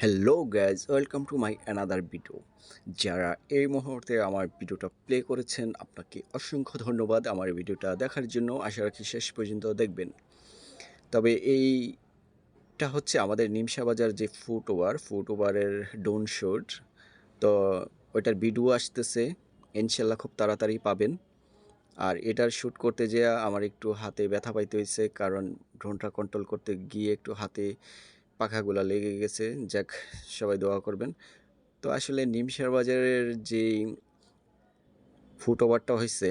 Hello guys welcome to my another video যারা এই মুহূর্তে আমার ভিডিওটা প্লে করেছেন, আপনাকে অসংখ্য ধন্যবাদ আমার ভিডিওটা দেখার জন্য। আশা রাখি শেষ পর্যন্ত দেখবেন। তবে এইটা হচ্ছে আমাদের নিমসা বাজার যে ফুট ওভার ফুট ওভারের ডোন শুট তো ওইটার ভিডিও আসতেছে ইনশাল্লাহ খুব তাড়াতাড়ি পাবেন। আর এটার শ্যুট করতে যেয়ে আমার একটু হাতে ব্যথা পাইতে হয়েছে কারণ ড্রোনটা কন্ট্রোল করতে গিয়ে একটু হাতে পাখাগুলো লেগে গেছে, যাক, সবাই দোয়া করবেন। তো আসলে নিমসার বাজারের যে ফুটওভারটা হয়েছে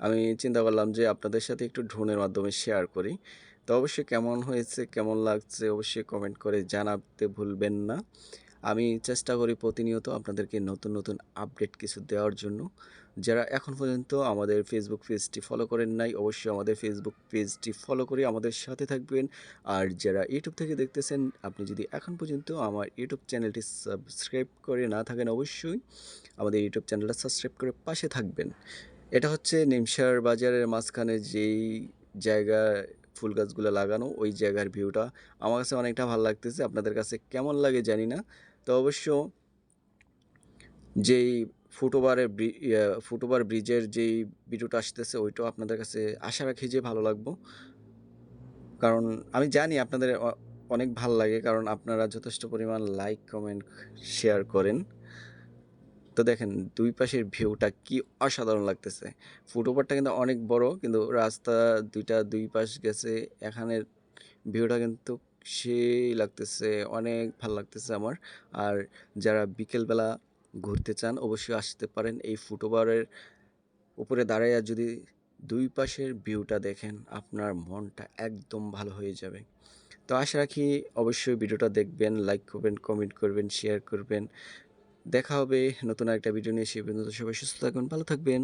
আমি চিন্তা করলাম যে আপনাদের সাথে একটু ড্রোনের মাধ্যমে শেয়ার করি। তো অবশ্যই কেমন হয়েছে, কেমন লাগছে, অবশ্যই কমেন্ট করে জানাতে ভুলবেন না। আমি চেষ্টা করি প্রতিনিয়ত আপনাদেরকে নতুন নতুন আপডেট কিছু দেওয়ার জন্য। যারা এখন পর্যন্ত আমাদের ফেসবুক পেজটি ফলো করেন নাই, অবশ্যই আমাদের ফেসবুক পেজটি ফলো করে আমাদের সাথে থাকবেন। আর যারা ইউটিউব থেকে দেখতেছেন, আপনি যদি এখন পর্যন্ত আমার ইউটিউব চ্যানেলটি সাবস্ক্রাইব করে না থাকেন, অবশ্যই আমাদের ইউটিউব চ্যানেলটা সাবস্ক্রাইব করে পাশে থাকবেন। এটা হচ্ছে নিমসার বাজারের মাঝখানে যেই জায়গা ফুল গাছগুলো লাগানো ওই জায়গার ভিউটা। আমার কাছে অনেকটা ভালো লাগতেছে, আপনাদের কাছে কেমন লাগে জানি না। তো অবশ্য যেই ফুটওভারের ফুটওভার ব্রিজের যেই ভিডিওটা আসতেছে, ওইটাও আপনাদের কাছে আশা রাখি যে ভালো লাগবো। কারণ আমি জানি আপনাদের অনেক ভালো লাগে, কারণ আপনারা যথেষ্ট পরিমাণ লাইক কমেন্ট শেয়ার করেন। তো দেখেন দুই পাশের ভিউটা কি অসাধারণ লাগতেছে। ফুটওভারটা কিন্তু অনেক বড়, কিন্তু রাস্তা দুইটা দুই পাশ গেছে, এখানের ভিউটা কিন্তু সেই লাগতেছে, অনেক ভালো লাগতেছে আমার। আর যারা বিকেলবেলা ঘুরতে চান, অবশ্যই আসতে পারেন এই ফুটওভারের উপরে দাঁড়াইয়া যদি দুই পাশের ভিউটা দেখেন, আপনার মনটা একদম ভালো হয়ে যাবে। তো আশা রাখি অবশ্যই ভিডিওটা দেখবেন লাইক করবেন কমেন্ট করবেন শেয়ার করবেন। দেখা হবে নতুন একটা ভিডিও নিয়ে। সে পর্যন্ত সবাই সুস্থ থাকবেন ভালো থাকবেন।